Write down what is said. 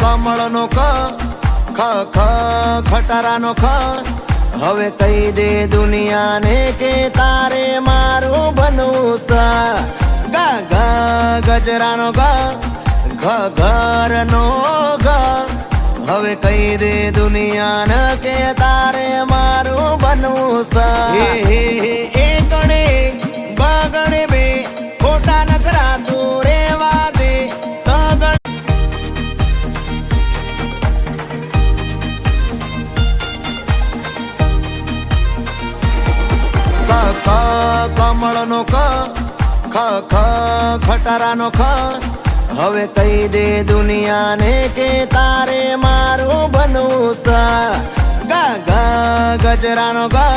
કમળનો ક ખા, ખ, ખટારાનો ખા. હવે કહી દે દુનિયાને કે તારે મારું બનવું સા. ગા ગા, ગજરાનો ગા, ઘ, ઘરનો ઘ હવે કહી દે દુનિયાને કે તારે મારું બનવું સા. હે હે ક કમળનો ક ખ ખ, ખટારાનો ખ. હવે કહી દે દુનિયાને કે તારે મારું બનવું સા. ગા ગા, ગજરાનો ગા.